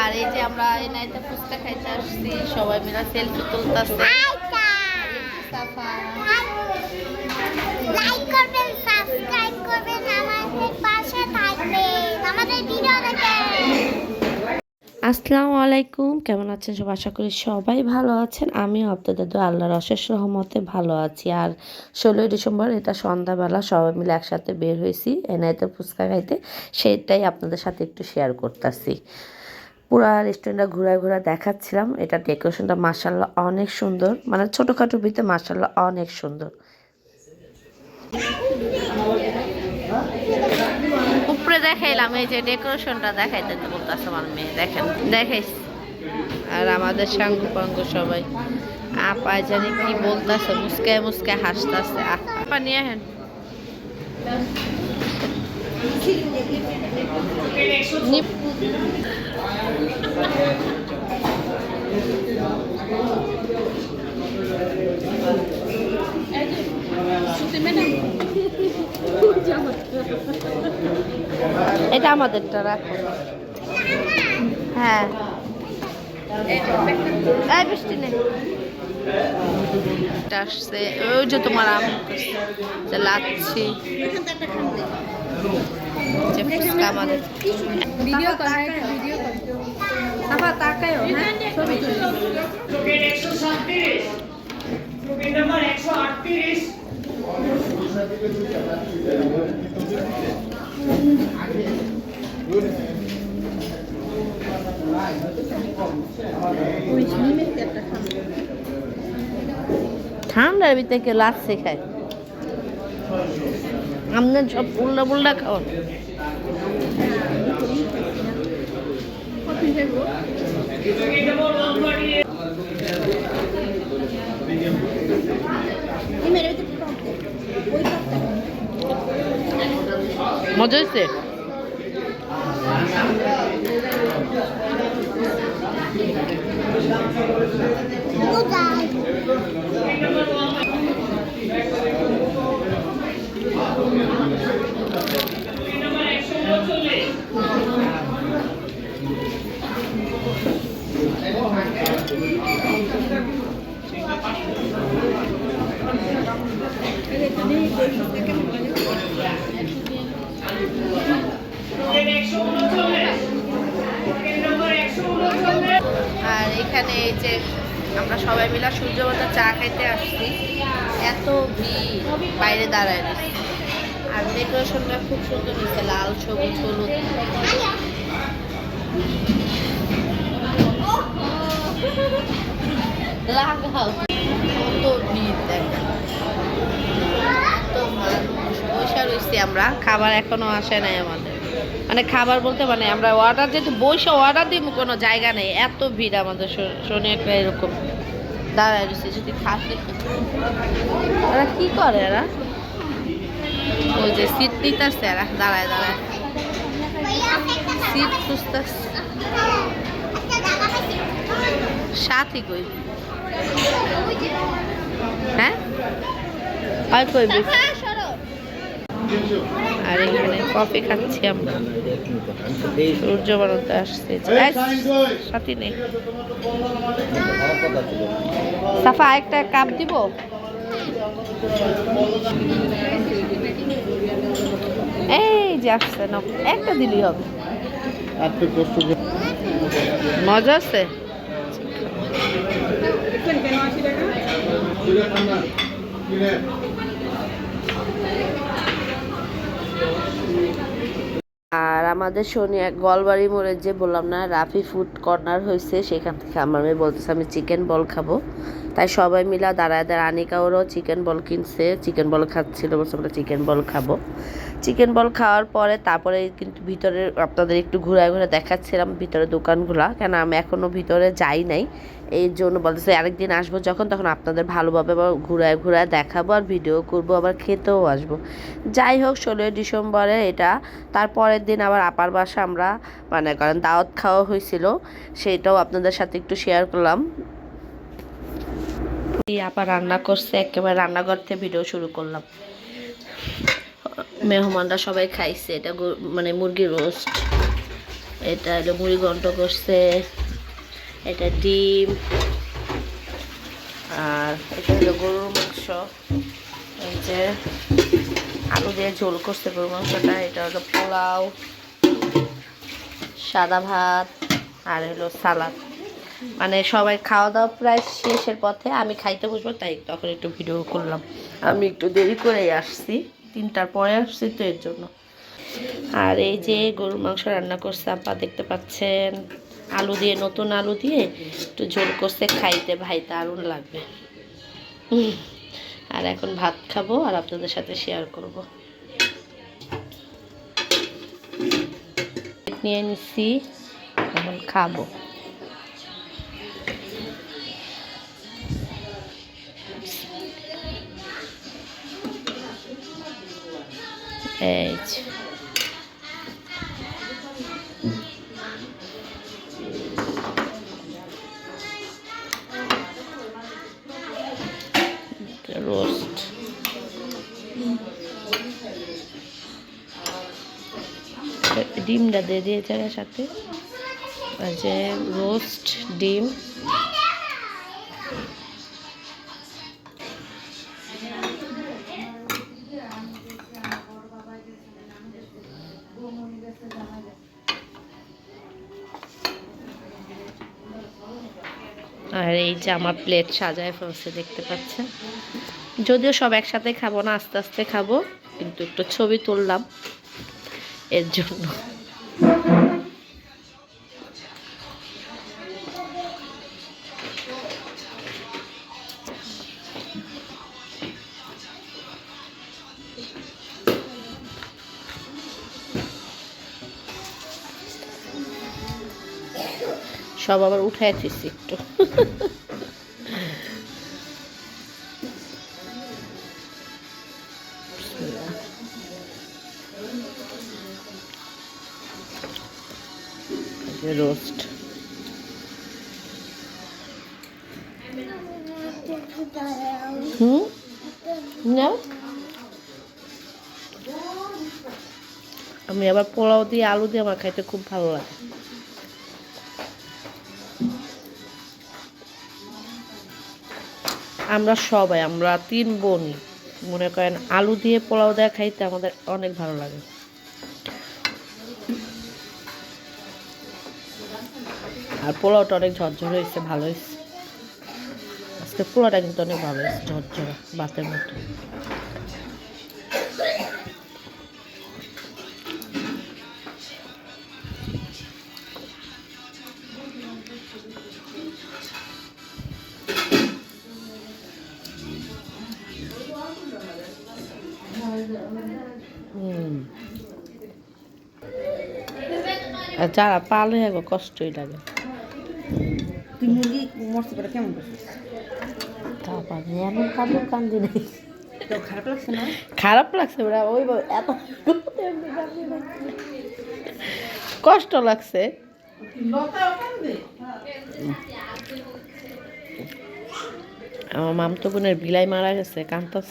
আর এই যে আমরা এই নাইতে ফুচকা খাইতে আসছি সবাই মিলে সেলফি তুলতেছে। লাইক করবেন সাবস্ক্রাইব করবেন আমাদের পাশে থাকবেন। আমাদের ভিডিও দেখেন। আসসালামু আলাইকুম। কেমন আছেন? সব আশা করি সবাই ভালো আছেন। আমিও আপনাদের দোয়া আল্লাহর অশেষ রহমতে ভালো আছি। আর ষোলোই ডিসেম্বর, এটা সন্ধ্যাবেলা সবাই মিলে একসাথে বের হয়েছি, এনাইতে ফুচকা খাইতে। সেটাই আপনাদের সাথে একটু শেয়ার করতেছি। পুরা রেস্টুরেন্টটা ঘোরা ঘোরা দেখাচ্ছিলাম। এটা ডেকোরেশনটা মার্শাল্লাহ অনেক সুন্দর। মানে ছোটোখাটো ভিতরে মার্শাল্লাহ অনেক সুন্দর। উপরে দেখাইলাম এই যে ডেকোরেশনটা দেখাইতে তো বলতেছে আমার মেয়ে দেখেন দেখাইস আর আমাদের সাঙ্গ পাঙ্গ সবাই আপা জানি কি বলতেছে মুসকায় মুসকায় হাসতেছে আপা নিয়ে হেন এটা আমাদেরটা রাখো। হ্যাঁ। এই বৃষ্টি নেই। আসছে ওই যে তোমার আম লাচ্ছি। আমাদের। ভিডিও ভিডিও কর। সাফা তাকায়ও হ্যাঁ ছবি তুলি। ঠান্ডার ভিতরে কেউ লাচ্ছি খায়। আপনার সব উল্টা পুল্টা খাওয়ান মজা হয়েছে? এখানে এই যে আমরা সবাই মিলে সূর্যবন্ধা চা খাইতে আসছি। এত ভিড়, বাইরে দাঁড়ায় আর ডেকোরেশনটা খুব সুন্দর হয়েছে, লাল, সবুজ, হলুদ। ভিড় আমরা, খাবার এখনও আসে নাই আমাদের। মানে খাবার বলতে মানে আমরা অর্ডার যেহেতু বসে অর্ডার দিব কোনো জায়গা নেই। এত ভিড় আমাদের শনি একটা এরকম। দাঁড়ায় রয়েছে যদি খাসি ওরা কি করে এরা? ওই যে সিট নিতেছে এরা। দাঁড়ায় দাঁড়ায়। সিট খুঁজতেছে। সাথী কই? হ্যাঁ? আর কই? বেশি আর এখানে কফি খাচ্ছি আমরা। সূর্য বানাতে আসছে সাথী নেই সাফা একটা কাপ দিব? এই যে আসছে একটা দিলেই হবে। মজা আছে? আর আমাদের এক গলবাড়ি মোড়ে যে বললাম না, রাফি ফুড কর্নার হয়েছে সেখান থেকে আমার মেয়ে বলতেছে, আমি চিকেন বল খাব। তাই সবাই মিলা দাঁড়ায় দাঁড়ায়, আনিকা ওরও চিকেন বল কিনছে চিকেন বল খাচ্ছিল, বলছে আমরা চিকেন বল খাব। চিকেন বল খাওয়ার পরে তারপরে কিন্তু ভিতরে আপনাদের একটু ঘুরায় ঘুরে দেখাচ্ছিলাম ভিতরে দোকানগুলা। কেন আমি এখনও ভিতরে যাই নাই। এই জন্য বলতেছে আরেকদিন আসব যখন, তখন আপনাদের ভালোভাবে ঘুরায় ঘুরায় দেখাবো আর ভিডিও করব, আবার খেতেও আসব। যাই হোক, ষোলোই ডিসেম্বরে এটা। তারপরের দিন আবার আপার বাসা আমরা মানে করেন দাওয়াত খাওয়া হয়েছিল, সেটাও আপনাদের সাথে একটু শেয়ার করলাম। আপা রান্না করছে, একেবারে রান্নাঘর থেকে ভিডিও শুরু করলাম। মেহমানরা সবাই খাইছে, এটা মানে মুরগির রোস্ট এটা হলো মুড়ি ঘন্ট করছে, এটা ডিম, আর এটা হলো গরুর মাংস, এই যে আলু দিয়ে ঝোল করছে গরুর মাংসটা, এটা হলো পোলাও, সাদা ভাত, আর হলো সালাদ। মানে সবাই খাওয়া দাওয়া প্রায় শেষের পথে, আমি খাইতে বসবো, তাই তখন একটু ভিডিও করলাম। আমি একটু দেরি করেই আসছি। তিনটার পরে আসছি তো এর জন্য। আর এই যে গরুর মাংস রান্না করছে আপা দেখতে পাচ্ছেন। আলু দিয়ে, নতুন আলু দিয়ে একটু ঝোল করছে, খাইতে ভাই দারুণ লাগবে। আর এখন ভাত খাব আর আপনাদের সাথে শেয়ার করব। নিয়ে নিচ্ছি, এখন খাব। এই। রোস্ট ডিমটা দিয়ে দিয়েছে সাথে। যে রোস্ট ডিম। আর এই যে আমার প্লেট সাজায় ফেলছে, দেখতে পাচ্ছেন? যদিও সব একসাথে খাব না, আস্তে আস্তে খাব, কিন্তু একটু ছবি তুললাম এর জন্য। সব আবার উঠাই দিচ্ছি একটু। রোস্ট হুম না আমি আবার পোলাও দিয়ে আলু দিয়ে আমার খাইতে খুব ভালো লাগে। আমরা সবাই, আমরা তিন বোনই। মনে করেন আলু দিয়ে পোলাও দেওয়া খাইতে আমাদের অনেক ভালো লাগে। আর পোলাওটা অনেক ঝরঝর হয়েছে, ভালো হয়েছে। আজকে পোলাওটা কিন্তু অনেক ভালো হয়েছে, ঝরঝরা বাতের মতো। যারা পালে গো কষ্টই লাগে। তুই মুরগি মরতে পারে কেমন করছিস? তারপর কাঁদুর কান্দি নেই। তো খারাপ লাগছে না? খারাপ লাগছে ওরা ওই এত কষ্ট লাগছে। আমার মামতো বোনের বিলাই মারা গেছে কান্তাস।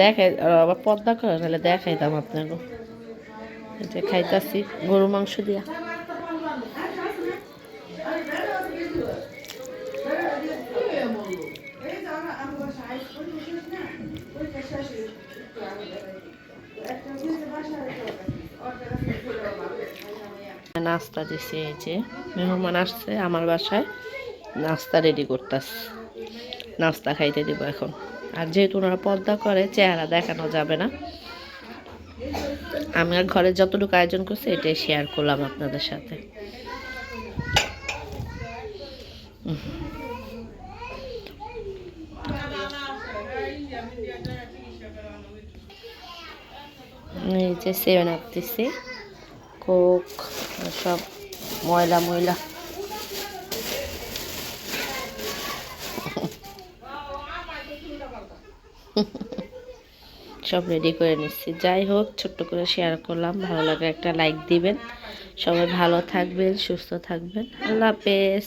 দেখে আবার পদ্মা করে নাহলে দেখাইতাম আপনাকে। যে খাইতাছি গরু মাংস দিয়া। নাস্তা দিছে, এই যে মেহমান আসছে আমার বাসায়, নাস্তা রেডি করতেছে। নাস্তা খাইতে দিব এখন। আর যেহেতু ওনারা পর্দা করে, চেহারা দেখানো যাবে না। আমি আর ঘরে যতটুকু আয়োজন করছি, এটাই শেয়ার করলাম আপনাদের সাথে। এই যে সেভেন আপ দিছি কোক সব ময়লা ময়লা। সব রেডি করে নিচ্ছি। যাই হোক, ছোট্ট করে শেয়ার করলাম। ভালো লাগে একটা লাইক দিবেন। সবাই ভালো থাকবেন, সুস্থ থাকবেন। আল্লাহ হাফেজ।